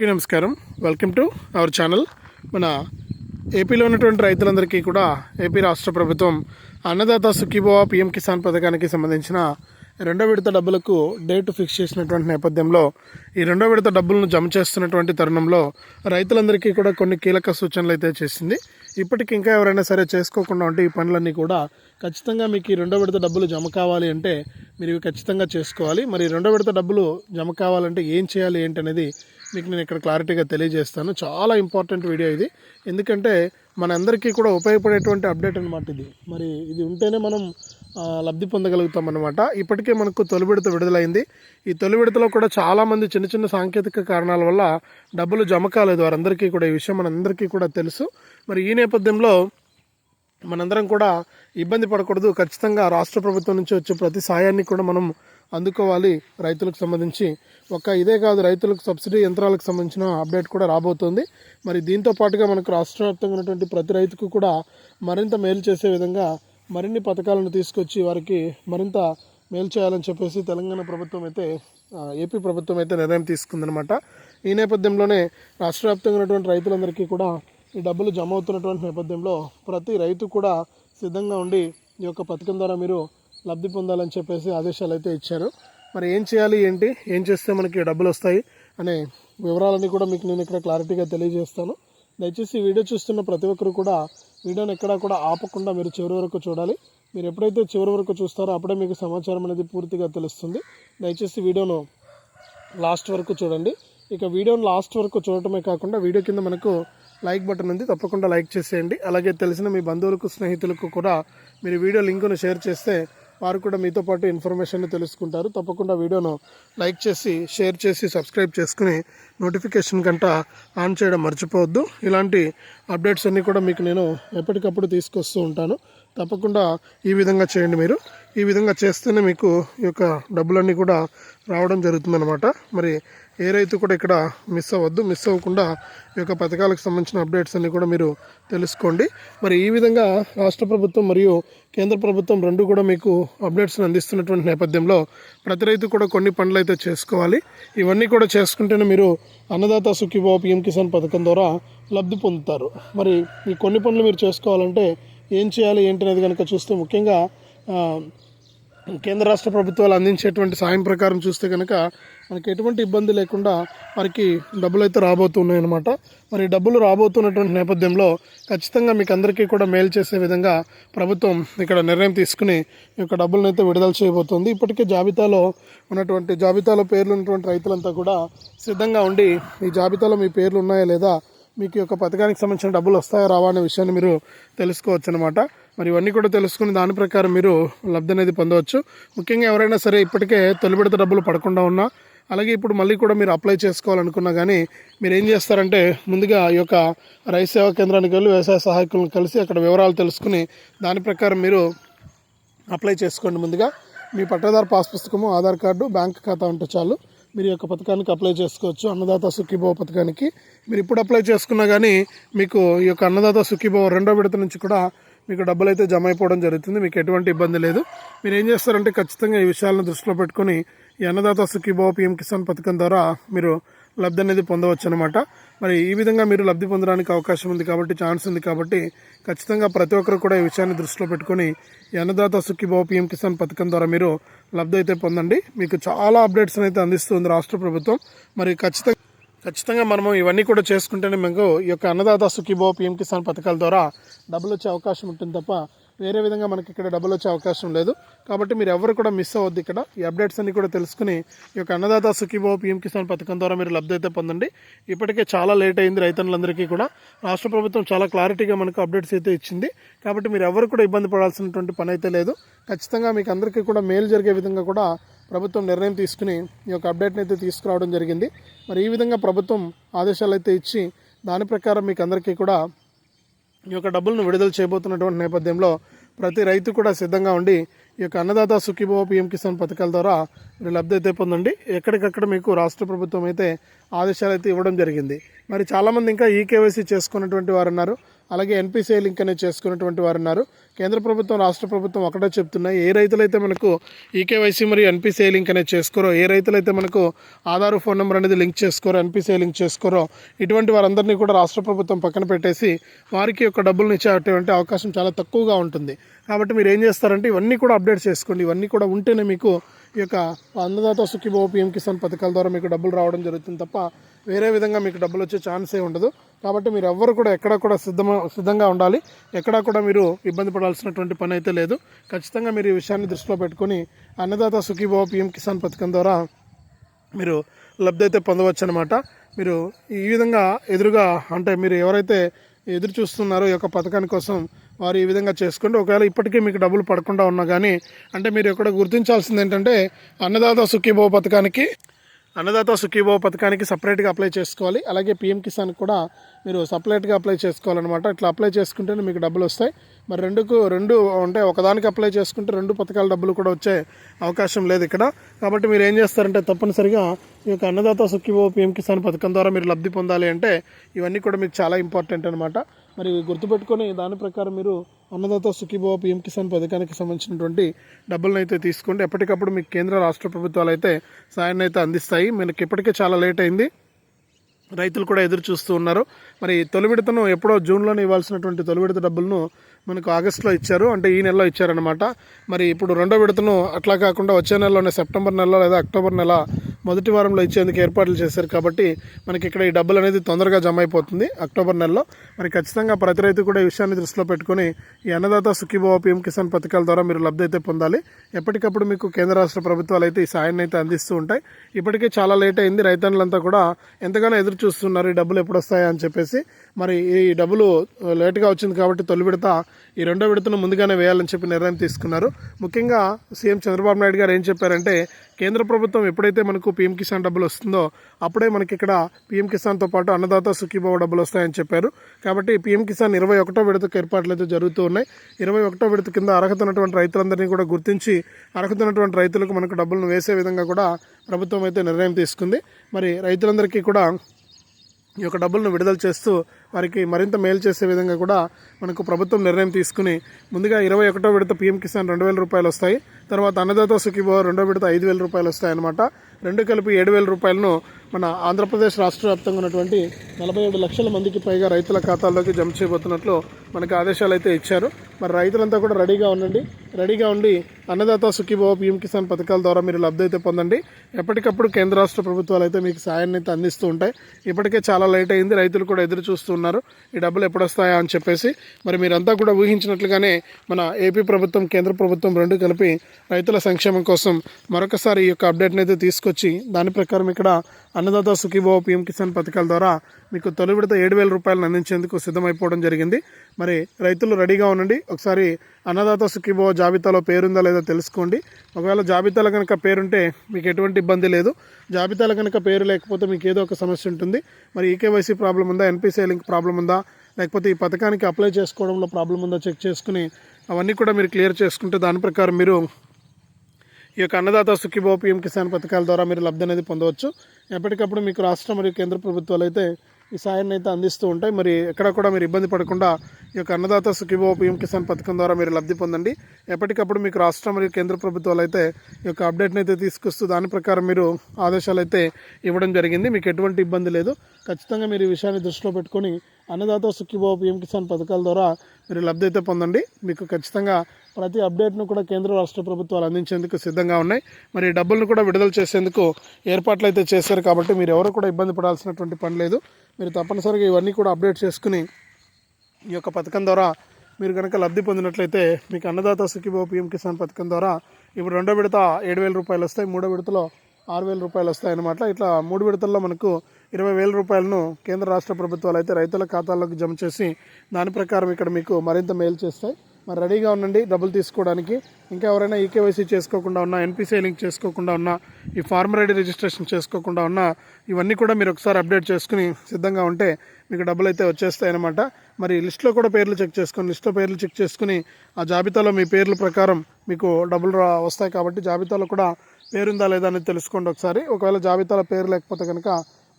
అందరికీ నమస్కారం. Welcome to our channel మన ఏపీలో ఉన్నటువంటి రైతులందరికీ కూడా ఏపీ రాష్ట్ర ప్రభుత్వం అన్నదాత సుఖీభవ పిఎం కిసాన్ పథకానికి సంబంధించిన రెండో విడత డబ్బులకు డేట్ ఫిక్స్ చేసినటువంటి నేపథ్యంలో ఈ రెండో విడత డబ్బులను జమ చేస్తున్నటువంటి తరుణంలో రైతులందరికీ కూడా కొన్ని కీలక సూచనలు అయితే చేసింది. ఇప్పటికి ఇంకా ఎవరైనా సరే చేసుకోకుండా ఉంటే ఈ పనులన్నీ కూడా ఖచ్చితంగా మీకు ఈ రెండో విడత డబ్బులు జమ కావాలి అంటే మీరు ఇవి ఖచ్చితంగా చేసుకోవాలి. మరి రెండో విడత డబ్బులు జమ కావాలంటే ఏం చేయాలి ఏంటి అనేది మీకు నేను ఇక్కడ క్లారిటీగా తెలియజేస్తాను. చాలా ఇంపార్టెంట్ వీడియో ఇది. ఎందుకంటే మనందరికీ కూడా ఉపయోగపడేటువంటి అప్డేట్ అనమాట ఇది. మరి ఇది ఉంటేనే మనం లబ్ధి పొందగలుగుతాం అనమాట ఇప్పటికే మనకు తొలి విడత విడుదలైంది. ఈ తొలి విడతలో కూడా చాలామంది చిన్న చిన్న సాంకేతిక కారణాల వల్ల డబ్బులు జమ కాలేదు. వారందరికీ కూడా ఈ విషయం మనందరికీ కూడా తెలుసు. మరి ఈ నేపథ్యంలో మనందరం కూడా ఇబ్బంది పడకూడదు. ఖచ్చితంగా రాష్ట్ర ప్రభుత్వం నుంచి వచ్చే ప్రతి సాయాన్ని కూడా మనం అందుకోవాలి. రైతులకు సంబంధించి ఒక ఇదే కాదు రైతులకు సబ్సిడీ యంత్రాలకు సంబంధించిన అప్డేట్ కూడా రాబోతుంది. మరి దీంతో పాటుగా మనకు రాష్ట్ర వ్యాప్తంగా ఉన్నటువంటి ప్రతి రైతుకు కూడా మరింత మేలు చేసే విధంగా మరిన్ని పథకాలను తీసుకొచ్చి వారికి మరింత మేలు చేయాలని చెప్పేసి తెలంగాణ ప్రభుత్వం అయితే ఏపీ ప్రభుత్వం అయితే నిర్ణయం తీసుకుందనమాట ఈ నేపథ్యంలోనే రాష్ట్ర వ్యాప్తంగా ఉన్నటువంటి రైతులందరికీ కూడా ఈ డబ్బులు జమ అవుతున్నటువంటి నేపథ్యంలో ప్రతి రైతు కూడా సిద్ధంగా ఉండి ఈ యొక్క పథకం ద్వారా మీరు లబ్ధి పొందాలని చెప్పేసి ఆదేశాలు అయితే ఇచ్చారు. మరి ఏం చేయాలి ఏంటి ఏం చేస్తే మనకి డబ్బులు వస్తాయి అనే వివరాలన్నీ కూడా మీకు నేను ఇక్కడ క్లారిటీగా తెలియజేస్తాను. దయచేసి వీడియో చూస్తున్న ప్రతి ఒక్కరు కూడా వీడియోని ఎక్కడా కూడా ఆపకుండా మీరు చివరి వరకు చూడాలి. మీరు ఎప్పుడైతే చివరి వరకు చూస్తారో అప్పుడే మీకు సమాచారం అనేది పూర్తిగా తెలుస్తుంది. దయచేసి వీడియోను లాస్ట్ వరకు చూడండి. ఇక వీడియోను లాస్ట్ వరకు చూడటమే కాకుండా వీడియో కింద మనకు లైక్ బటన్ ఉంది. తప్పకుండా లైక్ చేసేయండి. అలాగే తెలిసిన మీ బంధువులకు స్నేహితులకు కూడా మీరు వీడియో లింకును షేర్ చేస్తే వారు కూడా మీతో పాటు ఇన్ఫర్మేషన్ తెలుసుకుంటారు. తప్పకుండా వీడియోను లైక్ చేసి షేర్ చేసి సబ్స్క్రైబ్ చేసుకుని నోటిఫికేషన్ గంట ఆన్ చేయడం మర్చిపోవద్దు. ఇలాంటి అప్డేట్స్ అన్నీ కూడా మీకు నేను ఎప్పటికప్పుడు తీసుకొస్తూ ఉంటాను. తప్పకుండా ఈ విధంగా చేయండి మీరు. ఈ విధంగా చేస్తేనే మీకు ఈ యొక్క డబ్బులన్నీ కూడా రావడం జరుగుతుందన్నమాట. మరి ఏ రైతు కూడా ఇక్కడ మిస్ అవ్వద్దు. మిస్ అవ్వకుండా ఈ యొక్క పథకాలకు సంబంధించిన అప్డేట్స్ అన్ని కూడా మీరు తెలుసుకోండి. మరి ఈ విధంగా రాష్ట్ర ప్రభుత్వం మరియు కేంద్ర ప్రభుత్వం రెండు కూడా మీకు అప్డేట్స్ని అందిస్తున్నటువంటి నేపథ్యంలో ప్రతి రైతు కూడా కొన్ని పనులు అయితే చేసుకోవాలి. ఇవన్నీ కూడా చేసుకుంటేనే మీరు అన్నదాత సుఖీభావ పిఎం కిసాన్ పథకం ద్వారా లబ్ధి పొందుతారు. మరి ఈ కొన్ని పనులు మీరు చేసుకోవాలంటే ఏం చేయాలి ఏంటి అనేది కనుక చూస్తే ముఖ్యంగా కేంద్ర రాష్ట్ర ప్రభుత్వాలు అందించేటువంటి సాయం ప్రకారం చూస్తే కనుక మనకి ఎటువంటి ఇబ్బంది లేకుండా వారికి డబ్బులు అయితే రాబోతున్నాయి అనమాట మరి డబ్బులు రాబోతున్నటువంటి నేపథ్యంలో ఖచ్చితంగా మీకు అందరికీ కూడా మేలు చేసే విధంగా ప్రభుత్వం ఇక్కడ నిర్ణయం తీసుకుని ఈ యొక్క డబ్బులను అయితే విడుదల చేయబోతోంది. ఇప్పటికే జాబితాలో ఉన్నటువంటి జాబితాలో పేర్లు ఉన్నటువంటి రైతులంతా కూడా సిద్ధంగా ఉండి ఈ జాబితాలో మీ పేర్లు ఉన్నాయా లేదా మీకు ఈ యొక్క పథకానికి సంబంధించిన డబ్బులు వస్తాయా రావా అనే విషయాన్ని మీరు తెలుసుకోవచ్చు అనమాట మరి ఇవన్నీ కూడా తెలుసుకుని దాని ప్రకారం మీరు లబ్ధి అనేది పొందవచ్చు. ముఖ్యంగా ఎవరైనా సరే ఇప్పటికే తొలి విడత డబ్బులు పడకుండా ఉన్నా అలాగే ఇప్పుడు మళ్ళీ కూడా మీరు అప్లై చేసుకోవాలనుకున్నా కానీ మీరు ఏం చేస్తారంటే ముందుగా ఈ యొక్క రైతు సేవా కేంద్రానికి వెళ్ళి వ్యవసాయ సహాయకులను కలిసి అక్కడ వివరాలు తెలుసుకుని దాని ప్రకారం మీరు అప్లై చేసుకోండి ముందుగా. మీ పట్టాదారు పాస్ పుస్తకము ఆధార్ కార్డు బ్యాంక్ ఖాతా ఉంటే చాలు. మీరు ఈ యొక్క పథకానికి అప్లై చేసుకోవచ్చు. అన్నదాత సుఖీభవ పథకానికి మీరు ఇప్పుడు అప్లై చేసుకున్నా కానీ మీకు ఈ యొక్క అన్నదాత సుఖీభవ రెండో విడత నుంచి కూడా మీకు డబ్బులు అయితే జమ అయిపోవడం జరుగుతుంది మీకు ఎటువంటి ఇబ్బంది లేదు. మీరు ఏం చేస్తారంటే ఖచ్చితంగా ఈ విషయాలను దృష్టిలో పెట్టుకొని ఈ అన్నదాత సుఖీభావ పిఎం కిసాన్ పథకం ద్వారా మీరు లబ్ధి అనేది పొందవచ్చు అనమాట మరి ఈ విధంగా మీరు లబ్ధి పొందడానికి అవకాశం ఉంది కాబట్టి ఛాన్స్ ఉంది కాబట్టి ఖచ్చితంగా ప్రతి ఒక్కరు కూడా ఈ విషయాన్ని దృష్టిలో పెట్టుకొని ఈ అన్నదాత సుఖీభావ పిఎం కిసాన్ పథకం ద్వారా మీరు లబ్ధి అయితే పొందండి. మీకు చాలా అప్డేట్స్ అయితే అందిస్తుంది రాష్ట్ర ప్రభుత్వం. మరి ఖచ్చితంగా ఖచ్చితంగా మనము ఇవన్నీ కూడా చేసుకుంటేనే మీకు ఈ యొక్క అన్నదాత సుఖీభో పిఎం కిసాన్ పథకాల ద్వారా డబ్బులు వచ్చే అవకాశం ఉంటుంది తప్ప వేరే విధంగా మనకి ఇక్కడ డబ్బులు వచ్చే అవకాశం లేదు. కాబట్టి మీరు ఎవరు కూడా మిస్ అవ్వద్దు ఇక్కడ. ఈ అప్డేట్స్ అన్ని కూడా తెలుసుకుని ఈ యొక్క అన్నదాత సుఖీభో పిఎం కిసాన్ పథకం ద్వారా మీరు లబ్ధి అయితే పొందండి. ఇప్పటికే చాలా లేట్ అయింది రైతన్నులందరికీ కూడా. రాష్ట్ర ప్రభుత్వం చాలా క్లారిటీగా మనకు అప్డేట్స్ అయితే ఇచ్చింది. కాబట్టి మీరు ఎవరు కూడా ఇబ్బంది పడాల్సినటువంటి పని అయితే లేదు. ఖచ్చితంగా మీకు అందరికీ కూడా మేలు జరిగే విధంగా కూడా ప్రభుత్వం నిర్ణయం తీసుకుని ఈ యొక్క అప్డేట్ని అయితే తీసుకురావడం జరిగింది. మరి ఈ విధంగా ప్రభుత్వం ఆదేశాలు అయితే ఇచ్చి దాని ప్రకారం మీకు అందరికీ కూడా ఈ యొక్క డబ్బులను విడుదల చేయబోతున్నటువంటి నేపథ్యంలో ప్రతి రైతు కూడా సిద్ధంగా ఉండి ఈ యొక్క అన్నదాత సుఖీభవ పిఎం కిసాన్ పథకాల ద్వారా మీరు లబ్ధి అయితే పొందండి. ఎక్కడికక్కడ మీకు రాష్ట్ర ప్రభుత్వం అయితే ఆదేశాలు అయితే ఇవ్వడం జరిగింది. మరి చాలామంది ఇంకా ఈ కేవైసీ చేసుకున్నటువంటి వారు ఉన్నారు. అలాగే ఎన్పిసిఐ లింక్ అనేది చేసుకున్నటువంటి వారు ఉన్నారు. కేంద్ర ప్రభుత్వం రాష్ట్ర ప్రభుత్వం ఒకటే చెప్తున్నాయి ఏ రైతులైతే మనకు ఈకేవైసీ మరియు ఎన్పిసిఐ లింక్ అనేది చేసుకోరో ఏ రైతులైతే మనకు ఆధార్ ఫోన్ నెంబర్ అనేది లింక్ చేసుకోరో ఎన్పిసిఐ లింక్ చేసుకోరో ఇటువంటి వారందరినీ కూడా రాష్ట్ర ప్రభుత్వం పక్కన పెట్టేసి వారికి యొక్క డబ్బులను ఇచ్చేటువంటి అవకాశం చాలా తక్కువగా ఉంటుంది. కాబట్టి మీరు ఏం చేస్తారంటే ఇవన్నీ కూడా అప్డేట్ చేసుకోండి. ఇవన్నీ కూడా ఉంటేనే మీకు ఈ యొక్క అన్నదాత సుఖీభావ పిఎం కిసాన్ పథకాల ద్వారా మీకు డబ్బులు రావడం జరుగుతుంది తప్ప వేరే విధంగా మీకు డబ్బులు వచ్చే ఛాన్సే ఉండదు. కాబట్టి మీరు ఎవ్వరు కూడా ఎక్కడ కూడా సిద్ధమ సిద్ధంగా ఉండాలి. ఎక్కడా కూడా మీరు ఇబ్బంది పడాలి పడాల్సినటువంటి పని అయితే లేదు. ఖచ్చితంగా మీరు ఈ విషయాన్ని దృష్టిలో పెట్టుకొని అన్నదాత సుఖీభావ పిఎం కిసాన్ పథకం ద్వారా మీరు లబ్ధి అయితే పొందవచ్చు అనమాట మీరు ఈ విధంగా ఎదురుగా అంటే మీరు ఎవరైతే ఎదురు చూస్తున్నారో ఈ యొక్క పథకాని కోసం వారు ఈ విధంగా చేసుకోండి ఒకవేళ ఇప్పటికీ మీకు డబ్బులు పడకుండా ఉన్నా కానీ అంటే మీరు ఇక్కడ గుర్తించాల్సింది ఏంటంటే అన్నదాత సుఖీభావ పథకానికి అన్నదాత సుఖీభావ పథకానికి సపరేట్గా అప్లై చేసుకోవాలి. అలాగే పిఎం కిసాన్ కూడా మీరు సపరేట్గా అప్లై చేసుకోవాలన్నమాట. ఇట్లా అప్లై చేసుకుంటేనే మీకు డబ్బులు వస్తాయి. మరి రెండుకు రెండు అంటే ఒకదానికి అప్లై చేసుకుంటే రెండు పథకాల డబ్బులు కూడా వచ్చే అవకాశం లేదు ఇక్కడ. కాబట్టి మీరు ఏం చేస్తారంటే తప్పనిసరిగా ఈ యొక్క అన్నదాత సుఖీభావ పిఎం కిసాన్ పథకం ద్వారా మీరు లబ్ధి పొందాలి అంటే ఇవన్నీ కూడా మీకు చాలా ఇంపార్టెంట్ అనమాట మరి గుర్తుపెట్టుకొని దాని ప్రకారం మీరు అన్నదాత సుఖీభవ పిఎం కిసాన్ పథకానికి సంబంధించినటువంటి డబ్బులను అయితే తీసుకోండి. ఎప్పటికప్పుడు మీకు కేంద్ర రాష్ట్ర ప్రభుత్వాలు అయితే సాయాన్ని అయితే అందిస్తాయి. మనకి ఇప్పటికే చాలా లేట్ అయింది. రైతులు కూడా ఎదురు చూస్తూ ఉన్నారు. మరి తొలి విడతను ఎప్పుడో జూన్లోనే ఇవ్వాల్సినటువంటి తొలి విడత డబ్బులను మనకు ఆగస్టులో ఇచ్చారు. అంటే ఈ నెలలో ఇచ్చారనమాట మరి ఇప్పుడు రెండో విడతను అట్లా కాకుండా వచ్చే నెలలోనే సెప్టెంబర్ నెలలో లేదా అక్టోబర్ నెల మొదటి వారంలో ఇచ్చేందుకు ఏర్పాట్లు చేశారు కాబట్టి మనకి ఇక్కడ ఈ డబ్బులు అనేది తొందరగా జమ అయిపోతుంది అక్టోబర్ నెలలో. మరి ఖచ్చితంగా ప్రతి రైతు కూడా ఈ విషయాన్ని దృష్టిలో పెట్టుకుని ఈ అన్నదాత సుఖీభావ పీఎం కిసాన్ పథకాల ద్వారా మీరు లబ్ధి అయితే పొందాలి. ఎప్పటికప్పుడు మీకు కేంద్ర రాష్ట్ర ప్రభుత్వాలు అయితే ఈ సాయాన్ని అయితే అందిస్తూ ఉంటాయి. ఇప్పటికే చాలా లేట్ అయింది. రైతన్నులంతా కూడా ఎంతగానో ఎదురు చూస్తున్నారు ఈ డబ్బులు ఎప్పుడు వస్తాయా అని చెప్పేసి. మరి ఈ డబ్బులు లేట్గా వచ్చింది కాబట్టి తొలి విడత ఈ రెండో విడతను ముందుగానే వేయాలని చెప్పి నిర్ణయం తీసుకున్నారు. ముఖ్యంగా సీఎం చంద్రబాబు నాయుడు గారు ఏం చెప్పారంటే కేంద్ర ప్రభుత్వం ఎప్పుడైతే మనకు పీఎం కిసాన్ డబ్బులు వస్తుందో అప్పుడే మనకి ఇక్కడ పీఎం కిసాన్తో పాటు అన్నదాత సుఖీభావ డబ్బులు వస్తాయని చెప్పారు. కాబట్టి పీఎం కిసాన్ ఇరవై ఒకటో విడతకు ఏర్పాట్లు అయితే జరుగుతూ ఉన్నాయి. ఇరవై ఒకటో విడత కింద అర్హత ఉన్నటువంటి రైతులందరినీ కూడా గుర్తించి అర్హత ఉన్నటువంటి రైతులకు మనకు డబ్బులను వేసే విధంగా కూడా ప్రభుత్వం అయితే నిర్ణయం తీసుకుంది. మరి రైతులందరికీ కూడా ఈ యొక్క డబ్బులను విడుదల చేస్తూ వారికి మరింత మేలు చేసే విధంగా కూడా మనకు ప్రభుత్వం నిర్ణయం తీసుకుని ముందుగా ఇరవై ఒకటో విడత పీఎం కిసాన్ రెండు వేల రూపాయలు వస్తాయి. తర్వాత అన్నదాత సుఖీభవ రెండో విడత ఐదు వేల రూపాయలు వస్తాయన్నమాట. రెండు కలిపి ఏడు వేల రూపాయలను మన ఆంధ్రప్రదేశ్ రాష్ట్ర వ్యాప్తంగా ఉన్నటువంటి నలభై ఏడు లక్షల మందికి పైగా రైతుల ఖాతాల్లోకి జమ చేయబోతున్నట్లు మనకు ఆదేశాలు అయితే ఇచ్చారు. మరి రైతులంతా కూడా రెడీగా ఉండండి. రెడీగా ఉండి అన్నదాత సుఖీభావ పీఎం కిసాన్ పథకాల ద్వారా మీరు లబ్ధి అయితే పొందండి. ఎప్పటికప్పుడు కేంద్ర రాష్ట్ర ప్రభుత్వాలు అయితే మీకు సాయాన్ని అయితే అందిస్తూ ఉంటాయి. ఇప్పటికే చాలా లేట్ అయింది. రైతులు కూడా ఎదురు చూస్తున్నారు ఈ డబ్బులు ఎప్పుడు వస్తాయా అని చెప్పేసి మరి మీరంతా కూడా ఊహించినట్లుగానే మన ఏపీ ప్రభుత్వం కేంద్ర ప్రభుత్వం రెండు కలిపి రైతుల సంక్షేమం కోసం మరొకసారి ఈ యొక్క అప్డేట్ని అయితే తీసుకొచ్చి దాని ప్రకారం ఇక్కడ అన్నదాత సుఖీభావ పీఎం కిసాన్ పథకాల ద్వారా మీకు తొలి విడత ఏడు వేల రూపాయలను అందించేందుకు సిద్ధమైపోవడం జరిగింది. మరి రైతులు రెడీగా ఉండండి. ఒకసారి అన్నదాత సుఖీభావ జాబితాలో పేరుందా లేదా తెలుసుకోండి. ఒకవేళ జాబితాలో కనుక పేరుంటే మీకు ఎటువంటి ఇబ్బంది లేదు. జాబితాలో కనుక పేరు లేకపోతే మీకు ఏదో ఒక సమస్య ఉంటుంది. మరి ఈకేవైసీ ప్రాబ్లం ఉందా? ఎన్పిసిఐ లింక్ ప్రాబ్లం ఉందా? లేకపోతే ఈ పథకానికి అప్లై చేసుకోవడంలో ప్రాబ్లం ఉందో? చెక్ చేసుకుని అవన్నీ కూడా మీరు క్లియర్ చేసుకుంటే దాని ప్రకారం మీరు ఈ యొక్క అన్నదాత సుఖీభావ పీఎం కిసాన్ పథకాల ద్వారా మీరు లబ్ధి అనేది పొందవచ్చు. ఎప్పటికప్పుడు మీకు రాష్ట్ర మరియు కేంద్ర ప్రభుత్వాలు అయితే ఈ సాయాన్ని అయితే అందిస్తూ ఉంటాయి. మరి ఎక్కడ కూడా మీరు ఇబ్బంది పడకుండా ఈ యొక్క అన్నదాత సుఖీభావ పిఎం కిసాన్ పథకం ద్వారా మీరు లబ్ధి పొందండి. ఎప్పటికప్పుడు మీకు రాష్ట్ర మరియు కేంద్ర ప్రభుత్వాలు అయితే ఈ యొక్క అప్డేట్ని అయితే తీసుకొస్తూ దాని ప్రకారం మీరు ఆదేశాలు అయితే ఇవ్వడం జరిగింది. మీకు ఎటువంటి ఇబ్బంది లేదు. ఖచ్చితంగా మీరు ఈ విషయాన్ని దృష్టిలో పెట్టుకొని అన్నదాత సుఖీభావ పిఎం కిసాన్ పథకాల ద్వారా మీరు లబ్ధి అయితే పొందండి. మీకు ఖచ్చితంగా ప్రతి అప్డేట్ను కూడా కేంద్ర రాష్ట్ర ప్రభుత్వాలు అందించేందుకు సిద్ధంగా ఉన్నాయి. మరి డబ్బులను కూడా విడుదల చేసేందుకు ఏర్పాట్లు అయితే చేశారు కాబట్టి మీరు ఎవరు కూడా ఇబ్బంది పడాల్సినటువంటి పని లేదు. మీరు తప్పనిసరిగా ఇవన్నీ కూడా అప్డేట్ చేసుకుని ఈ యొక్క పథకం ద్వారా మీరు కనుక లబ్ధి పొందినట్లయితే మీకు అన్నదాత సుఖీభావ పీఎం కిసాన్ పథకం ద్వారా ఇప్పుడు రెండో విడత ఏడు వేల రూపాయలు వస్తాయి మూడో విడతలో ఆరు వేల రూపాయలు వస్తాయి అన్నమాట. ఇట్లా మూడు విడతల్లో మనకు ఇరవై వేల రూపాయలను కేంద్ర రాష్ట్ర ప్రభుత్వాలు అయితే రైతుల ఖాతాల్లోకి జమ చేసి దాని ప్రకారం ఇక్కడ మీకు మరింత మేలు చేస్తాయి. మరి రెడీగా ఉండండి డబ్బులు తీసుకోవడానికి. ఇంకా ఎవరైనా ఈకేవైసీ చేసుకోకుండా ఉన్నా ఎన్పిసిఐ లింక్ చేసుకోకుండా ఉన్నా ఈ ఫార్మర్ ఐడి రిజిస్ట్రేషన్ చేసుకోకుండా ఉన్నా ఇవన్నీ కూడా మీరు ఒకసారి అప్డేట్ చేసుకుని సిద్ధంగా ఉంటే మీకు డబ్బులు అయితే వచ్చేస్తాయి అనమాట మరి లిస్ట్లో కూడా పేర్లు చెక్ చేసుకొని లిస్ట్లో పేర్లు చెక్ చేసుకుని ఆ జాబితాలో మీ పేర్ల ప్రకారం మీకు డబ్బులు వస్తాయి కాబట్టి జాబితాలో కూడా పేరుందా లేదా అనేది తెలుసుకోండి ఒకసారి. ఒకవేళ జాబితాలో పేరు లేకపోతే కనుక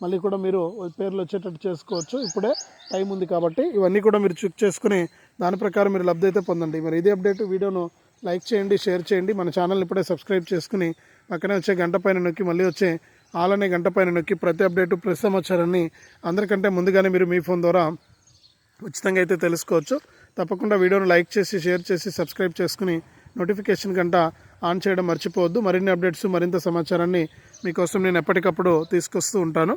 మళ్ళీ కూడా మీరు పేర్లు వచ్చేటట్టు చేసుకోవచ్చు. ఇప్పుడే టైం ఉంది కాబట్టి ఇవన్నీ కూడా మీరు చెక్ చేసుకుని దాని ప్రకారం మీరు లబ్ధి అయితే పొందండి. మరి ఇదే అప్డేట్ వీడియోను లైక్ చేయండి షేర్ చేయండి. మన ఛానల్ని ఇప్పుడే సబ్స్క్రైబ్ చేసుకుని పక్కనే వచ్చే గంట పైన నొక్కి మళ్ళీ వచ్చే ఆలనే గంట పైన నొక్కి ప్రతి అప్డేటు ప్రతి సమాచారాన్ని అందరికంటే ముందుగానే మీరు మీ ఫోన్ ద్వారా ఉచితంగా అయితే తెలుసుకోవచ్చు. తప్పకుండా వీడియోను లైక్ చేసి షేర్ చేసి సబ్స్క్రైబ్ చేసుకుని నోటిఫికేషన్ గంట ఆన్ చేయడం మర్చిపోవద్దు. మరిన్ని అప్డేట్స్ మరింత సమాచారాన్ని మీకోసం నేను ఎప్పటికప్పుడు తీసుకొస్తూ ఉంటాను.